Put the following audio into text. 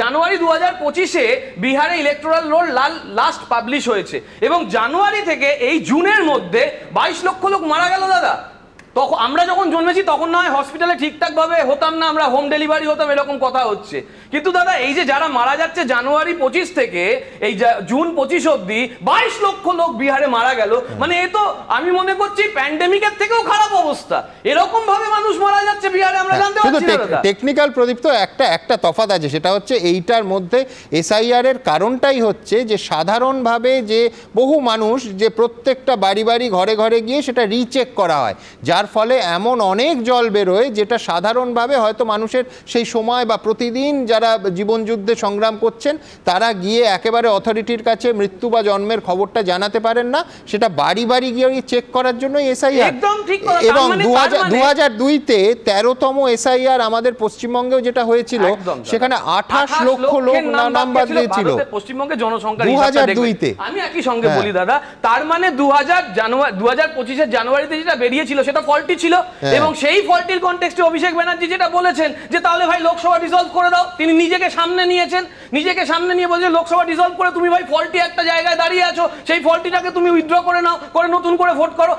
জানুয়ারি দু হাজার পঁচিশে বিহারে ইলেকট্রাল রোল লাল লাস্ট পাবলিশ হয়েছে। এবং জানুয়ারি থেকে এই জুনের মধ্যে বাইশ লক্ষ লোক মারা গেল, দাদা। তখন আমরা যখন জন্মেছি তখন না হয় হসপিটালে ঠিকঠাক ভাবে হতাম না আমরা হোম ডেলিভারি হতাম এরকম কথা হচ্ছে। কিন্তু দাদা এই যে যারা মারা যাচ্ছে জানুয়ারি পঁচিশ থেকে এই জুন পঁচিশ অব্দি বাইশ লক্ষ লোক বিহারে মারা গেল। মানে এ তো আমি মনে করছি প্যান্ডেমিকের থেকেও খারাপ অবস্থা। এরকম ভাবে মানুষ মারা যাচ্ছে বিহারে আমরা জানতে পারছি না টেকনিক্যাল প্রদীপ তো একটা একটা তফাৎ আছে সেটা হচ্ছে এইটার মধ্যে এসআইআর এর কারণটাই হচ্ছে যে সাধারণভাবে যে বহু মানুষ যে প্রত্যেকটা বাড়ি বাড়ি ঘরে ঘরে গিয়ে সেটা রিচেক করা হয়। যার ফলে এমন অনেক জল বেরোয় যেটা সাধারণভাবে হয়তো মানুষের সেই সময় বা প্রতিদিন যারা জীবন যুদ্ধে সংগ্রাম করছেন তারা গিয়ে একেবারে অথরিটির কাছে মৃত্যু বা জন্মের খবরটা জানাতে পারেন না সেটা বাড়ি বাড়ি গিয়ে চেক করার জন্য এসআইআর এবং মানে- দু হাজার মানে- দু হাজার দুইতে তেরোতম এসআইআর আমাদের পশ্চিমবঙ্গেও যেটা হয়েছিল সেখানে আঠাশ লক্ষ লোক নাম নাম বাদ দিয়েছিল ভারতের পশ্চিমবঙ্গের জনসংখ্যার 2002 হিসাবটা তে। দেখবেন। আমি একই সঙ্গে হ্যাঁ। বলি দাদা তার মানে দু হাজার জানুয়ারি দু হাজার পঁচিশের জানুয়ারিতে যেটা বেরিয়েছিল সেটা ফল্টি ছিল হ্যাঁ। এবং সেই ফলটির কনটেক্সটে অভিষেক ব্যানার্জি যেটা বলেছেন যে তাহলে ভাই লোকসভা ডিসলভ করে দাও। তিনি নিজেকে সামনে নিয়েছেন। নিজেকে সামনে নিয়ে বলছেন লোকসভা ডিসলভ করে তুমি ভাই ফলটি একটা জায়গায় দাঁড়িয়ে আছো। সেই ফলটিটাকে তুমি উইথড্র করে নাও করে নতুন করে ভোট করো।